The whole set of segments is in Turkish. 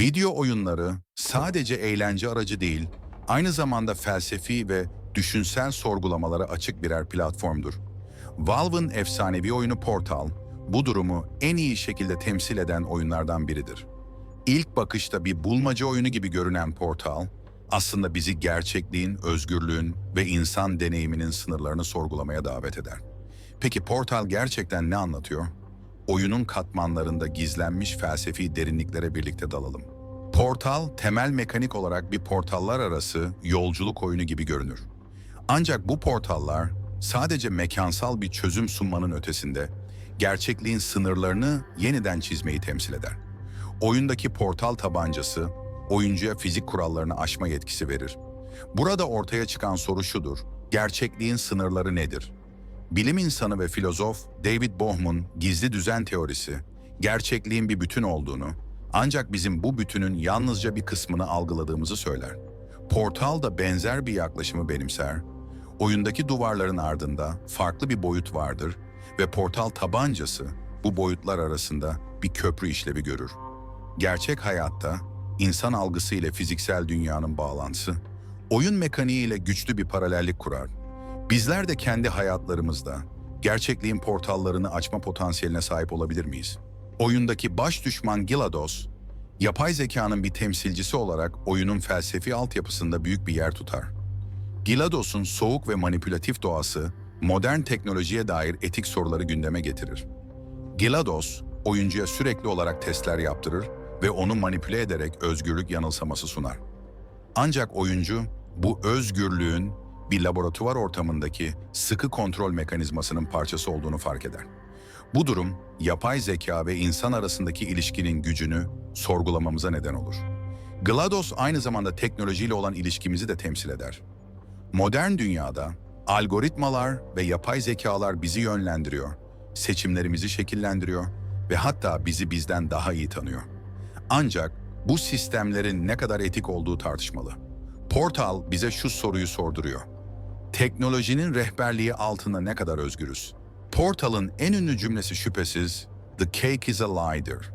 Video oyunları sadece eğlence aracı değil, aynı zamanda felsefi ve düşünsel sorgulamalara açık birer platformdur. Valve'ın efsanevi oyunu Portal, bu durumu en iyi şekilde temsil eden oyunlardan biridir. İlk bakışta bir bulmaca oyunu gibi görünen Portal, aslında bizi gerçekliğin, özgürlüğün ve insan deneyiminin sınırlarını sorgulamaya davet eder. Peki Portal gerçekten ne anlatıyor? Oyunun katmanlarında gizlenmiş felsefi derinliklere birlikte dalalım. Portal, temel mekanik olarak bir portallar arası yolculuk oyunu gibi görünür. Ancak bu portallar sadece mekansal bir çözüm sunmanın ötesinde, gerçekliğin sınırlarını yeniden çizmeyi temsil eder. Oyundaki portal tabancası, oyuncuya fizik kurallarını aşma yetkisi verir. Burada ortaya çıkan soru şudur, gerçekliğin sınırları nedir? Bilim insanı ve filozof David Bohm'un gizli düzen teorisi, gerçekliğin bir bütün olduğunu, ancak bizim bu bütünün yalnızca bir kısmını algıladığımızı söyler. Portal da benzer bir yaklaşımı benimser. Oyundaki duvarların ardında farklı bir boyut vardır ve portal tabancası bu boyutlar arasında bir köprü işlevi görür. Gerçek hayatta insan algısı ile fiziksel dünyanın bağlantısı, oyun mekaniği ile güçlü bir paralellik kurar. Bizler de kendi hayatlarımızda gerçekliğin portallarını açma potansiyeline sahip olabilir miyiz? Oyundaki baş düşman Gilados, yapay zekanın bir temsilcisi olarak oyunun felsefi altyapısında büyük bir yer tutar. Gilados'un soğuk ve manipülatif doğası, modern teknolojiye dair etik soruları gündeme getirir. Gilados, oyuncuya sürekli olarak testler yaptırır ve onu manipüle ederek özgürlük yanılsaması sunar. Ancak oyuncu, bu özgürlüğün bir laboratuvar ortamındaki sıkı kontrol mekanizmasının parçası olduğunu fark eder. Bu durum, yapay zeka ve insan arasındaki ilişkinin gücünü sorgulamamıza neden olur. GLaDOS aynı zamanda teknolojiyle olan ilişkimizi de temsil eder. Modern dünyada algoritmalar ve yapay zekalar bizi yönlendiriyor, seçimlerimizi şekillendiriyor ve hatta bizi bizden daha iyi tanıyor. Ancak bu sistemlerin ne kadar etik olduğu tartışmalı. Portal bize şu soruyu sorduruyor. Teknolojinin rehberliği altında ne kadar özgürüz? Portal'ın en ünlü cümlesi şüphesiz "The cake is a lie'dir.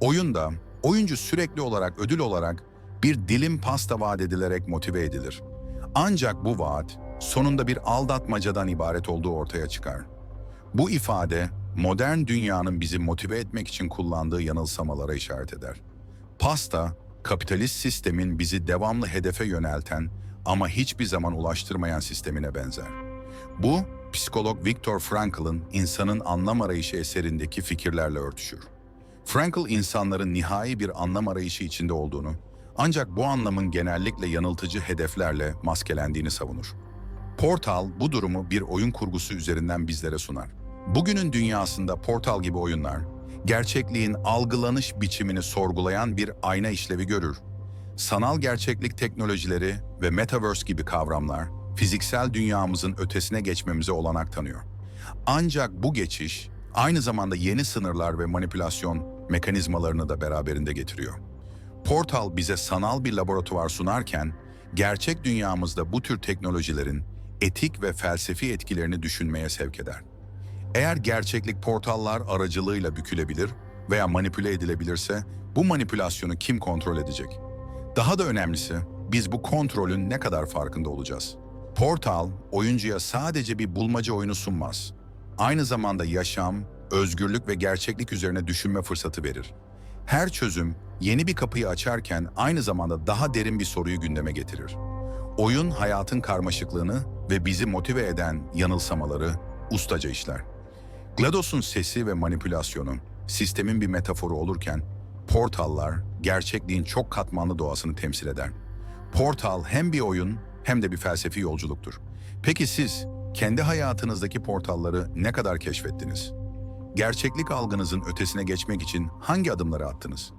Oyunda oyuncu sürekli olarak ödül olarak bir dilim pasta vaat edilerek motive edilir. Ancak bu vaat sonunda bir aldatmacadan ibaret olduğu ortaya çıkar. Bu ifade modern dünyanın bizi motive etmek için kullandığı yanılsamalara işaret eder. Pasta, kapitalist sistemin bizi devamlı hedefe yönelten ama hiçbir zaman ulaştırmayan sistemine benzer. Bu, psikolog Viktor Frankl'ın İnsanın Anlam Arayışı eserindeki fikirlerle örtüşür. Frankl insanların nihai bir anlam arayışı içinde olduğunu, ancak bu anlamın genellikle yanıltıcı hedeflerle maskelendiğini savunur. Portal bu durumu bir oyun kurgusu üzerinden bizlere sunar. Bugünün dünyasında Portal gibi oyunlar, gerçekliğin algılanış biçimini sorgulayan bir ayna işlevi görür. Sanal gerçeklik teknolojileri ve metaverse gibi kavramlar, fiziksel dünyamızın ötesine geçmemize olanak tanıyor. Ancak bu geçiş, aynı zamanda yeni sınırlar ve manipülasyon mekanizmalarını da beraberinde getiriyor. Portal bize sanal bir laboratuvar sunarken, gerçek dünyamızda bu tür teknolojilerin etik ve felsefi etkilerini düşünmeye sevk eder. Eğer gerçeklik portallar aracılığıyla bükülebilir veya manipüle edilebilirse, bu manipülasyonu kim kontrol edecek? Daha da önemlisi, biz bu kontrolün ne kadar farkında olacağız? Portal, oyuncuya sadece bir bulmaca oyunu sunmaz. Aynı zamanda yaşam, özgürlük ve gerçeklik üzerine düşünme fırsatı verir. Her çözüm, yeni bir kapıyı açarken aynı zamanda daha derin bir soruyu gündeme getirir. Oyun, hayatın karmaşıklığını ve bizi motive eden yanılsamaları ustaca işler. GLaDOS'un sesi ve manipülasyonu, sistemin bir metaforu olurken, portallar, gerçekliğin çok katmanlı doğasını temsil eder. Portal hem bir oyun hem de bir felsefi yolculuktur. Peki siz kendi hayatınızdaki portalları ne kadar keşfettiniz? Gerçeklik algınızın ötesine geçmek için hangi adımları attınız?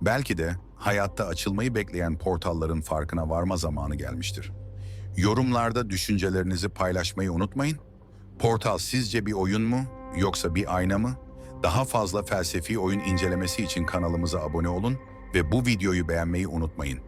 Belki de hayatta açılmayı bekleyen portalların farkına varma zamanı gelmiştir. Yorumlarda düşüncelerinizi paylaşmayı unutmayın. Portal sizce bir oyun mu yoksa bir ayna mı? Daha fazla felsefi oyun incelemesi için kanalımıza abone olun ve bu videoyu beğenmeyi unutmayın.